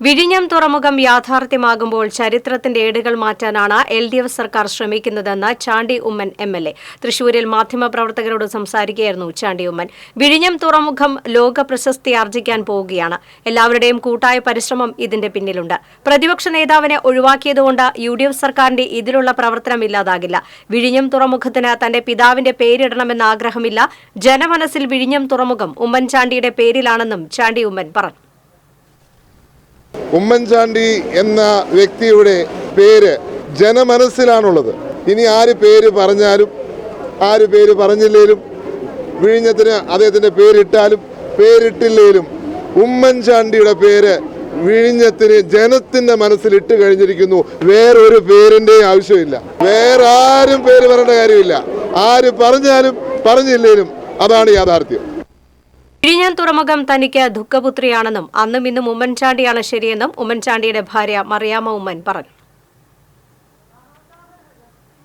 വിഴിഞ്ഞം തുറമുഖം യാഥാർത്ഥ്യമാകുമ്പോൾ ചരിത്രത്തിന്റെ ഏടുകൾ മാറ്റാനാണ് എൽ ഡി എഫ് സർക്കാർ ശ്രമിക്കുന്നതെന്ന് Chandy Oommen M L A. തൃശൂരിൽ മാധ്യമപ്രവർത്തകരോട് സംസാരിക്കുകയായിരുന്നു ചാണ്ടി ഉമ്മൻ. വിഴിഞ്ഞം തുറമുഖം ലോക പ്രശസ്തി ആർജിക്കാൻ പോവുകയാണ്. എല്ലാവരുടെയും കൂട്ടായ പരിശ്രമം ഇതിന്റെ പിന്നിലുണ്ട്. പ്രതിപക്ഷ നേതാവിനെ ഒഴിവാക്കിയതുകൊണ്ട് യു ഡി എഫ് സർക്കാരിന്റെ ഇതിലുള്ള പ്രവർത്തനം ഇല്ലാതാകില്ല. വിഴിഞ്ഞം തുറമുഖത്തിന് തന്റെ പിതാവിന്റെ പേരിടണമെന്ന ആഗ്രഹമില്ല. ജനമനസ്സിൽ വിഴിഞ്ഞം തുറമുഖം ഉമ്മൻചാണ്ടിയുടെ പേരിലാണെന്നും ചാണ്ടി ഉമ്മൻ പറഞ്ഞു. ഉമ്മൻചാണ്ടി എന്ന വ്യക്തിയുടെ പേര് ജനമനസ്സിലാണുള്ളത്. ഇനി ആര് പേര് പറഞ്ഞാലും ആര് പേര് പറഞ്ഞില്ലേലും വിഴിഞ്ഞത്തിന് അദ്ദേഹത്തിന്റെ പേരിട്ടാലും പേരിട്ടില്ലേലും ഉമ്മൻചാണ്ടിയുടെ പേര് വിഴിഞ്ഞത്തിന് ജനത്തിന്റെ മനസ്സിൽ ഇട്ട് കഴിഞ്ഞിരിക്കുന്നു. വേറൊരു പേരിന്റെയും ആവശ്യമില്ല. വേറെ ആരും പേര് പറയേണ്ട കാര്യമില്ല. ആര് പറഞ്ഞാലും പറഞ്ഞില്ലേലും അതാണ് യാഥാർത്ഥ്യം. വിഴിഞ്ഞം തുറമുഖം തനിക്ക് ദുഃഖപുത്രിയാണെന്നും അന്നും ഇന്നും ഉമ്മൻചാണ്ടിയാണ് ശരിയെന്നും ഉമ്മൻചാണ്ടിയുടെ ഭാര്യ മറിയാമ്മ ഉമ്മൻ പറഞ്ഞു.